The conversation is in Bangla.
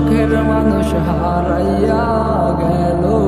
শখের মানুষ হারাইয়া গেল।